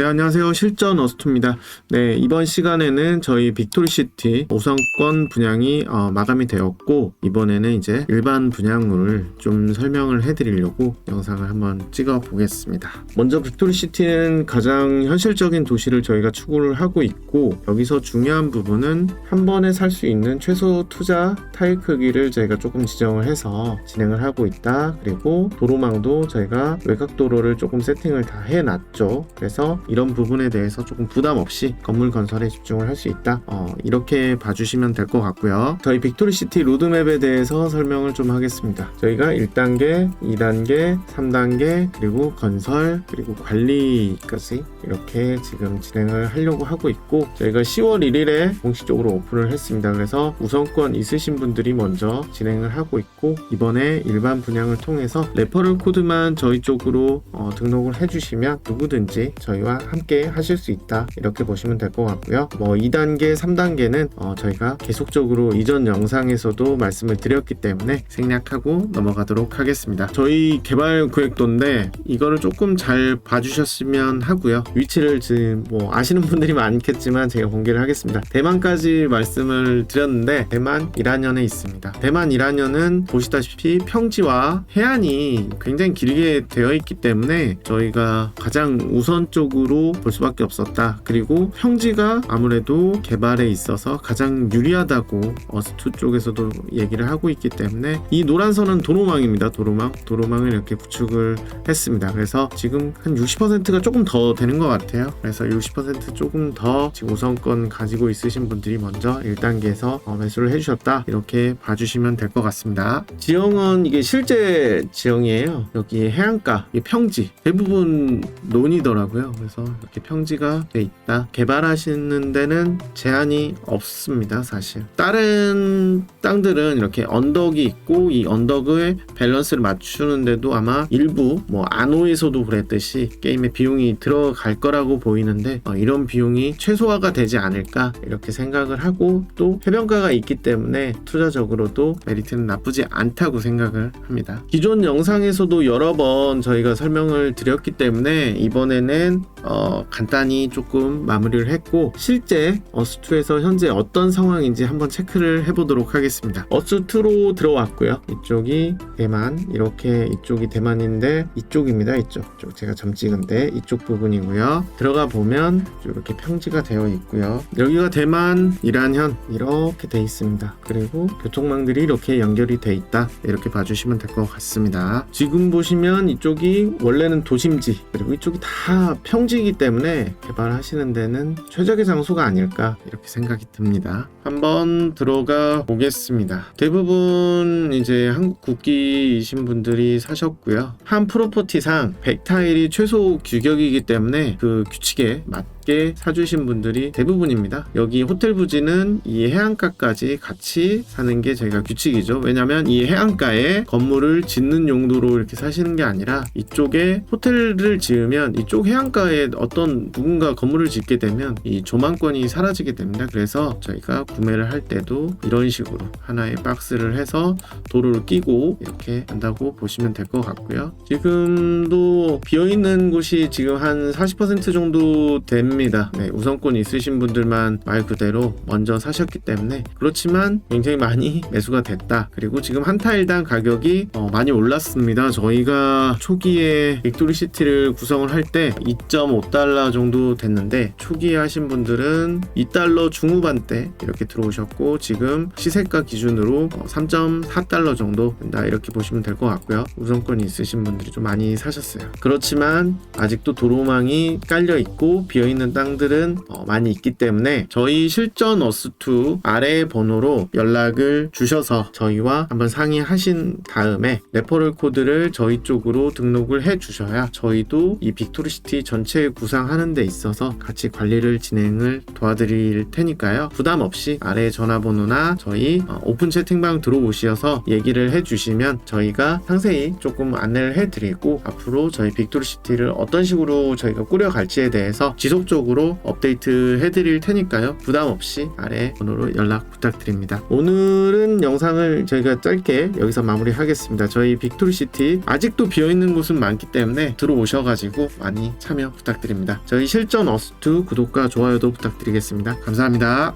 네, 안녕하세요. 실전 어스투입니다. 네, 이번 시간에는 저희 빅토리시티 5성권 분양이 어, 마감이 되었고, 이번에는 이제 일반 분양을 좀 설명을 해드리려고 영상을 한번 찍어 보겠습니다. 먼저 빅토리시티는 가장 현실적인 도시를 저희가 추구를 하고 있고, 여기서 중요한 부분은 한 번에 살 수 있는 최소 투자 타일 크기를 저희가 조금 지정을 해서 진행을 하고 있다. 그리고 도로망도 저희가 외곽도로를 조금 세팅을 다 해놨죠. 그래서 이런 부분에 대해서 조금 부담 없이 건물 건설에 집중을 할 수 있다. 어, 이렇게 봐주시면 될 것 같고요. 저희 빅토리시티 로드맵에 대해서 설명을 좀 하겠습니다. 저희가 1단계, 2단계, 3단계, 그리고 건설, 그리고 관리까지 이렇게 지금 진행을 하려고 하고 있고 저희가 10월 1일에 공식적으로 오픈을 했습니다. 그래서 우선권 있으신 분들이 먼저 진행을 하고 있고 이번에 일반 분양을 통해서 레퍼럴 코드만 저희 쪽으로 어, 등록을 해주시면 누구든지 저희와 함께 하실 수 있다 이렇게 보시면 될 것 같고요. 뭐 2단계, 3단계는 어, 저희가 계속적으로 이전 영상에서도 말씀을 드렸기 때문에 생략하고 넘어가도록 하겠습니다. 저희 개발 구획도인데 이거를 조금 잘 봐주셨으면 하고요. 위치를 지금 뭐 아시는 분들이 많겠지만 제가 공개를 하겠습니다. 대만까지 말씀을 드렸는데 대만 이란현에 있습니다. 대만 이란현은 보시다시피 평지와 해안이 굉장히 길게 되어 있기 때문에 저희가 가장 우선적으로 볼 수밖에 없었다. 그리고 평지가 아무래도 개발에 있어서 가장 유리하다고 어스투 쪽에서도 얘기를 하고 있기 때문에 이 노란 선은 도로망입니다. 도로망. 도로망을 이렇게 구축을 했습니다. 그래서 지금 한 60%가 조금 더 되는 것 같아요. 그래서 60% 조금 더 지금 우선권 가지고 있으신 분들이 먼저 1단계에서 어, 매수를 해주셨다. 이렇게 봐주시면 될 것 같습니다. 지형은 이게 실제 지형이에요. 여기 해안가, 이 평지 대부분 논이더라고요. 그래서 이렇게 평지가 돼 있다. 개발하시는 데는 제한이 없습니다. 사실 다른 땅들은 이렇게 언덕이 있고 이 언덕의 밸런스를 맞추는데도 아마 일부 뭐 안호에서도 그랬듯이 게임에 비용이 들어갈 거라고 보이는데 어, 이런 비용이 최소화가 되지 않을까 이렇게 생각을 하고 또 해변가가 있기 때문에 투자적으로도 메리트는 나쁘지 않다고 생각을 합니다. 기존 영상에서도 여러 번 저희가 설명을 드렸기 때문에 이번에는 어, 간단히 조금 마무리를 했고 실제 어스2에서 현재 어떤 상황인지 한번 체크를 해보도록 하겠습니다. 어스2로 들어왔고요. 이쪽이 대만 이렇게 이쪽이 대만인데 이쪽입니다. 이쪽 이쪽 제가 점 찍은데 이쪽 부분이고요. 들어가 보면 이렇게 평지가 되어 있고요. 여기가 대만 이란현 이렇게 돼 있습니다. 그리고 교통망들이 이렇게 연결이 돼 있다. 이렇게 봐주시면 될 것 같습니다. 지금 보시면 이쪽이 원래는 도심지 그리고 이쪽이 다 평지 이기 때문에 개발하시는 데는 최적의 장소가 아닐까 이렇게 생각이 듭니다. 한번 들어가 보겠습니다. 대부분 이제 한국 국기이신 분들이 사셨고요. 한 프로퍼티상 100타일이 최소 규격이기 때문에 그 규칙에 맞게 사주신 분들이 대부분입니다. 여기 호텔 부지는 이 해안가까지 같이 사는 게 저희가 규칙이죠. 왜냐면 이 해안가에 건물을 짓는 용도로 이렇게 사시는 게 아니라 이쪽에 호텔을 지으면 이쪽 해안가에 어떤 누군가 건물을 짓게 되면 이 조망권이 사라지게 됩니다. 그래서 저희가 구매를 할 때도 이런 식으로 하나의 박스를 해서 도로를 끼고 이렇게 한다고 보시면 될 것 같고요. 지금도 비어있는 곳이 지금 한 40% 정도 됩니다. 네, 우선권 있으신 분들만 말 그대로 먼저 사셨기 때문에 그렇지만 굉장히 많이 매수가 됐다. 그리고 지금 한 타일당 가격이 어, 많이 올랐습니다. 저희가 초기에 빅토리 시티를 구성을 할 때 2.5달러 정도 됐는데 초기에 하신 분들은 2달러 중후반대 이렇게 들어오셨고 지금 시세가 기준으로 3.4달러 정도 된다 이렇게 보시면 될 것 같고요. 우선권이 있으신 분들이 좀 많이 사셨어요. 그렇지만 아직도 도로망이 깔려 있고 비어 있는 땅들은 어, 많이 있기 때문에 저희 실전 어스2 아래 번호로 연락을 주셔서 저희와 한번 상의하신 다음에 레퍼럴 코드를 저희 쪽으로 등록을 해 주셔야 저희도 이 빅토리시티 전체 구상하는 데 있어서 같이 관리를 진행을 도와드릴 테니까요. 부담 없이 아래 전화번호나 저희 어, 오픈 채팅방 들어오셔서 얘기를 해 주시면 저희가 상세히 조금 안내를 해 드리고 앞으로 저희 빅토리시티를 어떤 식으로 저희가 꾸려갈지에 대해서 지속적으로 시간적으로 업데이트 해드릴 테니까요. 부담 없이 아래 번호로 연락 부탁드립니다. 오늘은 영상을 저희가 짧게 여기서 마무리하겠습니다. 저희 빅토리시티 아직도 비어있는 곳은 많기 때문에 들어오셔가지고 많이 참여 부탁드립니다. 저희 실전 어스투 구독과 좋아요도 부탁드리겠습니다. 감사합니다.